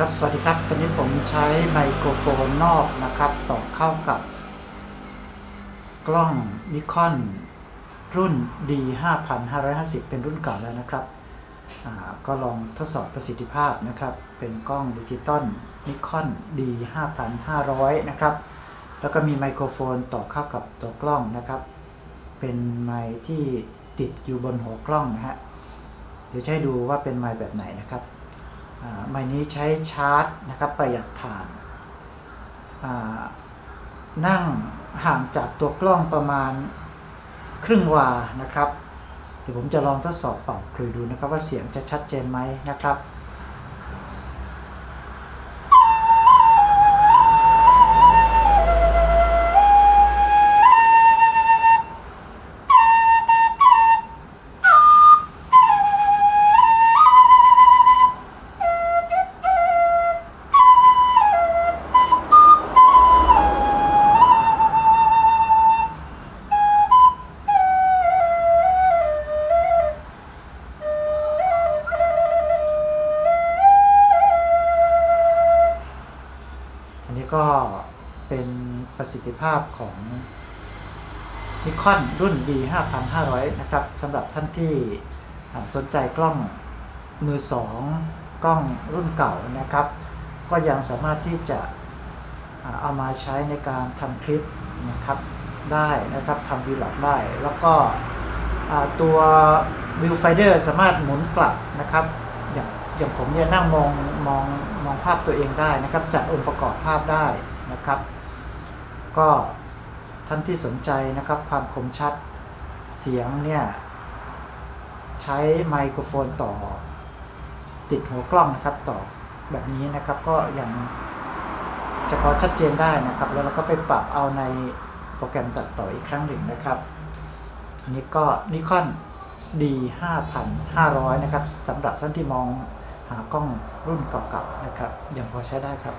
ครับสวัสดีครับ ตอนนี้ผมใช้ไมโครโฟนนอกนะครับ ต่อเข้ากับ กล้องนิคอนรุ่น D 5550 เป็นรุ่นเก่าแล้วนะครับ ก็ลองทดสอบประสิทธิภาพนะครับ เป็นกล้องดิจิตอลนิคอน D 5500 นะครับ แล้วก็มีไมโครโฟนต่อเข้ากับตัวกล้องนะครับ เป็นไมค์ที่ติดอยู่บนหัวกล้องนะฮะ เดี๋ยวให้ดูว่าเป็นไมค์แบบไหนนะครับ อ่าไม้นี้ใช้ชาร์จนะครับประหยัดถ่าน นั่งห่างจากตัวกล้องประมาณครึ่งวานะครับ เดี๋ยวผมจะลองทดสอบเป่าคลุยดูนะครับว่าเสียงจะชัดเจนไหมนะครับ อันนี้ก็เป็นประสิทธิภาพของนิคอนรุ่น D 5500 นะครับสำหรับท่านที่สนใจกล้องมือสองกล้องรุ่นเก่านะครับ ก็ยังสามารถที่จะเอามาใช้ในการทำคลิปนะครับได้นะครับทำวีล็อกได้ แล้วก็ตัววิวไฟเดอร์สามารถหมุนกลับนะครับ อย่างผมเนี่ยนั่งมองมองมองภาพตัวเองได้นะครับ จัดองค์ประกอบภาพได้นะครับ ก็ท่านที่สนใจนะครับ ความคมชัดเสียงเนี่ย ใช้ไมโครโฟนต่อ ติดหัวกล้องนะครับต่อแบบนี้นะครับก็ยังจะพอชัดเจนได้นะครับ แล้วเราก็ไปปรับเอาในโปรแกรมตัดต่ออีกครั้งหนึ่งนะครับอันนี้ก็นิคอน D 5500 นะครับสำหรับท่านที่มอง หากล้องรุ่นเก่าๆนะครับยังพอใช้ได้ครับ